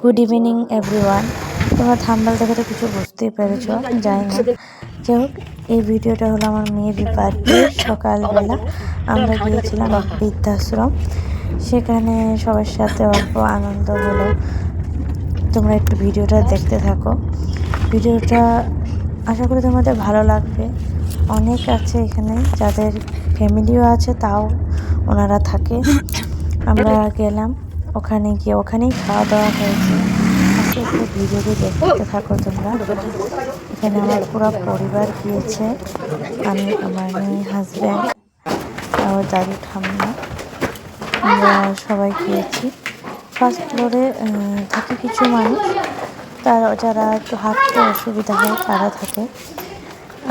Good evening everyone তোমরা থাম্বাল দেখে তো কিছু বুঝতেই পেরেছ, যাই না যাই হোক, এই ভিডিওটা হলো আমার মেয়ের বার্থডে সকালবেলা। আমরা গিয়েছিলাম বৃদ্ধাশ্রম। সেখানে সবার সাথে অল্প আনন্দ হলো। তোমরা একটু ভিডিওটা দেখতে থাকো। ভিডিওটা আশা করি তোমাদের ভালো লাগবে। অনেক আছে এখানে, যাদের ফ্যামিলিও আছে, তাও ওনারা থাকে। আমরা গেলাম। ওখানে গিয়ে ওখানেই খাওয়া দাওয়া হয়েছে। আজকে একটু ভিডিওটি দেখতে থাকো তোমরা। এখানে আমার পুরো পরিবার গিয়েছে। আমি আমার মেয়ে হাজব্যান্ড আমার দাদু ঠাম্মা। আমরা সবাই গিয়েছি। ফার্স্ট ফ্লোরে থাকে কিছু মানুষ। তারা যারা একটু হাঁটতে অসুবিধা হয় তারা থাকে।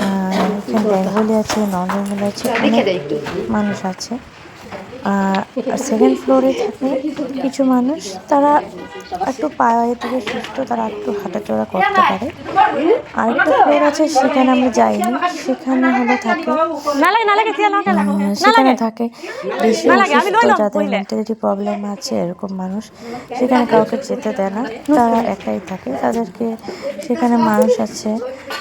আর এখানে বেঙ্গলি আছে নন বেঙ্গলি আছে অনেক মানুষ আছে। আর সেকেন্ড ফ্লোরে থাকে কিছু মানুষ। তারা একটু পায়ে থেকে সুস্থ তারা একটু হাঁটাচলা করতে পারে। আর একটা ফ্লোর আছে সেখানে আমরা যাইনি। সেখানে হলো থাকে সেখানে থাকে বেশি অসুস্থ যাদের মেন্টালিটি প্রবলেম আছে এরকম মানুষ। সেখানে কাউকে যেতে দেয় না তারা একাই থাকে। তাদেরকে সেখানে মানুষ আছে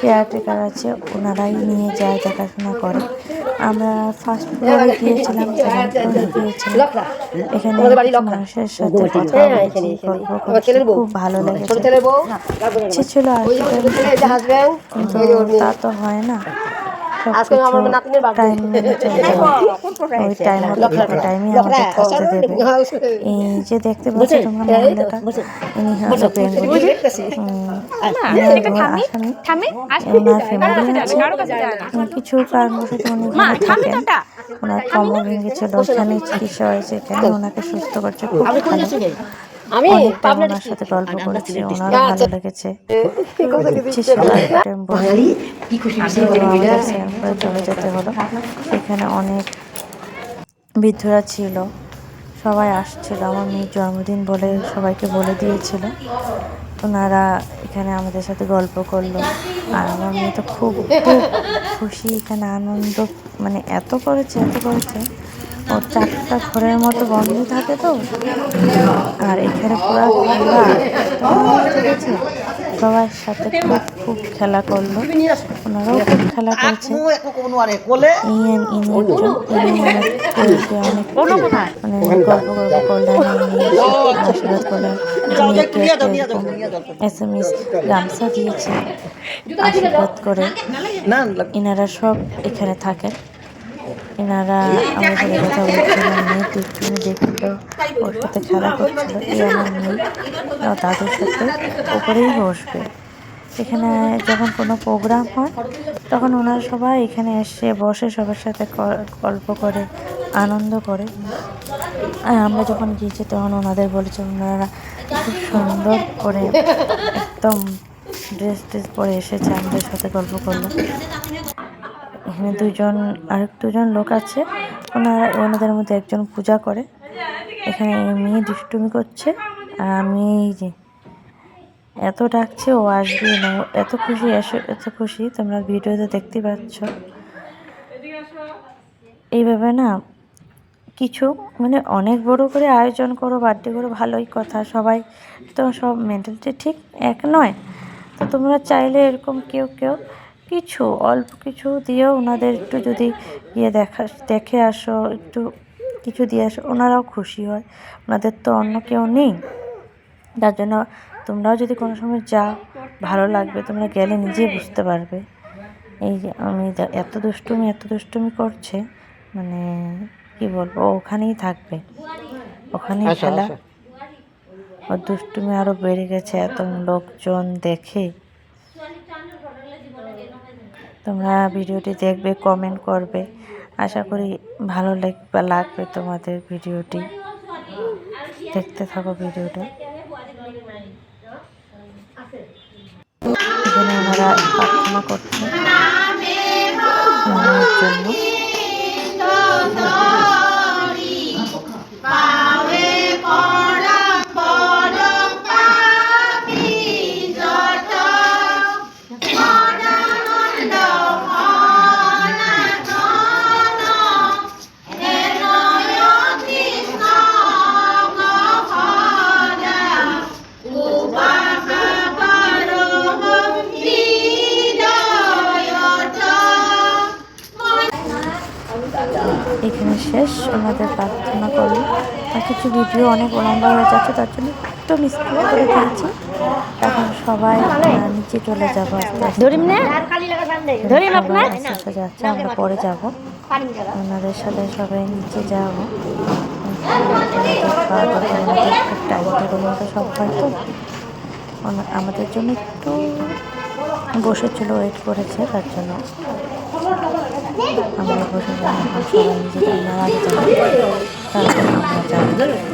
কেয়ারটেকার আছে ওনারাই নিয়ে যায় দেখাশোনা করে। আমরা ফার্স্ট ফ্লোরে গিয়েছিলাম গিয়েছিলাম এখানে মানুষের সাথে কথা খুব ভালো লেগেছে। ছিল আর তা তো হয় না। টাইম মেনে চলতে হয় টাইম টাইমই আমাদের থাকতে দেবে। এই যে দেখতে পাচ্ছ তোমরা মহিলাটা ইনি হলো বেঙ্গলি আসামি ওনার ফ্যামিলি আছে উম, কিছু কারণবশত উনি ওনার কোমর ভেঙেছিল ওখানে চিকিৎসা হয়েছে এখানে ওনাকে সুস্থ করছে। খুব ভালো। আমি অনেকটা ওনার সাথে গল্প করেছি ওনারও ভালো লেগেছে। আমাদের সেখান করে চলে যেতে হলো। সেখানে অনেক বৃদ্ধরা ছিল সবাই আসছিল। আমার মেয়ের জন্মদিন বলে সবাইকে বলে দিয়েছিল। ওনারা এখানে আমাদের সাথে গল্প করল। আর আমার মেয়ে তো খুব খুব খুশি এখানে আনন্দ মানে এত করেছে এত করেছে। ও চারটা ঘরের মতো বন্ধ থাকে তো। আর এখানে পুরো খেলা আছে? সবার সাথে খুব খুব খেলা করল। ওনারাও খুব খেলা করেছে। মানে গল্প গল্প করলেন করলেন এস এম এস গামছা দিয়েছে আশীর্বাদ করে। এনারা সব এখানে থাকেন। এনারা আমার সাথে কথা বলছিল মেয়ে টিউশনে দেখছিল ওর সাথে খেলা করছিল এই আমার মেয়ে। দাদুর সাথে উপরেই বসবে। এখানে যখন কোনো প্রোগ্রাম হয় তখন ওনারা সবাই এখানে এসে বসে সবার সাথে গল্প করে আনন্দ করে। আর আমরা যখন গিয়েছি তখন ওনাদের বলেছে ওনারা খুব সুন্দর করে একদম ড্রেস ট্রেস পরে এসেছে আমাদের সাথে গল্প করল। এখানে দুজন, আরেক দুজন লোক আছে। ওনারা, ওনাদের মধ্যে একজন পূজা করে। এখানে মেয়ে দুষ্টুমি করছে। আর আমি যে এত ডাকছে, ও আসবে না। এত খুশি, এসো, এত খুশি। তোমরা ভিডিওতে দেখতে পাচ্ছ। এইভাবে না কিছু মানে অনেক বড় করে আয়োজন করো বার্থডে করো ভালোই কথা। সবাই তো সব মেন্টালিটি ঠিক এক নয়। তো তোমরা চাইলে এরকম কেউ কেউ কিছু অল্প কিছু দিয়েও ওনাদের একটু যদি ইয়ে দেখা দেখে আসো একটু কিছু দিয়ে আসো ওনারাও খুশি হয়। ওনাদের তো অন্য কেউ নেই। যার জন্য তোমরাও যদি কোনো সময় যাও ভালো লাগবে তোমরা গেলে নিজেই বুঝতে পারবে। এই যে আমি এত দুষ্টুমি এত দুষ্টুমি করছে মানে কি বলব ওখানেই থাকবে। ওখানেই খেলা। ওর দুষ্টুমি আরও বেড়ে গেছে এত লোকজন দেখে। তোমরা ভিডিওটি দেখবে কমেন্ট করবে। আশা করি ভালো লাগবে লাগবে তোমাদের ভিডিওটি। দেখতে থাকো ভিডিওটা। ওনারা প্রার্থনা করছে। মায়ের জন্য ওনাদের প্রার্থনা করল আর কিছু ভিডিও অনেক লম্বা হয়ে যাচ্ছে তার জন্য একটু মিস করে দিয়েছি। এখন সবাই নিচে চলে যাব ধরিম না। ধরিম আপনার। যাচ্ছে আমরা পরে যাব। ওনাদের সাথে সবাই নিচে যাব। করে তো আমাদের জন্য একটু বসেছিল ওয়েট করেছে তার জন্য। আমরা যাবে যাব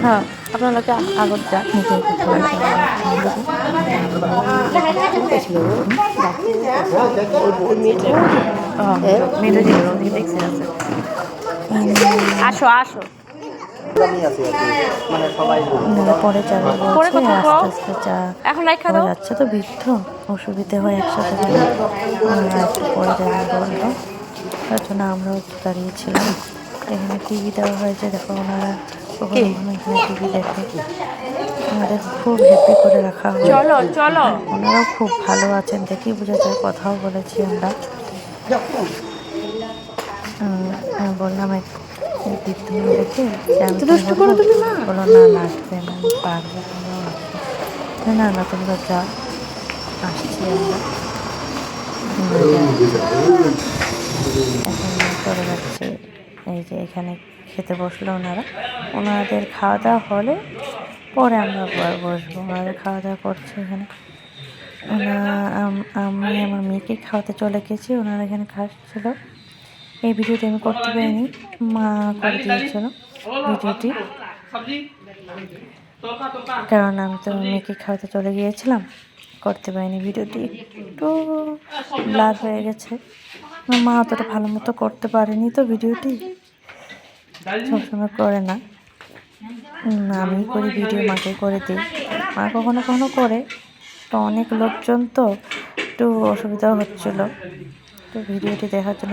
হ্যাঁ আপনার আগত আসো আসো পরে যাবে। আস্তে আস্তে এখন যাচ্ছে তো বৃদ্ধ অসুবিধে হয় একসাথে পরে বলল তার জন্য আমরাও একটু দাঁড়িয়েছিলাম। এখানে টিভি দেওয়া হয়েছে দেখো ওনারা কখনো কখনো এখানে টিভি দেখে। আমাদের খুব হ্যাপি করে রাখা হয় ওনারাও খুব ভালো আছেন দেখেই বোঝা যায় কথাও বলেছি আমরা। বললাম এক দেখে। বলো না লাগবে না পারব তোমরাও আসবে না। না তোমরা যা আসছি আমরা। এখন চলে যাচ্ছে। এই যে এখানে খেতে বসল ওনারা। ওনাদের খাওয়া দাওয়া হলে পরে আমরা বসবো। ওনারা খাওয়া দাওয়া করছে এখানে। আমি আমার মেয়েকে খাওয়াতে চলে গেছি। ওনারা এখানে খাচ্ছিল। এই ভিডিওটি আমি করতে পারিনি। মা করে দিয়েছিল ভিডিওটি। কারণ আমি তো মেয়েকে খাওয়াতে চলে গিয়েছিলাম। করতে পারিনি ভিডিওটি। একটু ব্লার হয়ে গেছে। মা অতটা ভালো মতো করতে পারেনি তো ভিডিওটি। সবসময় করে না, আমি করি ভিডিও, মাকে করে দিই। মা কখনো কখনো করে। তো অনেক লোকজন তো একটু অসুবিধাও হচ্ছিল। তো ভিডিওটি দেখার জন্য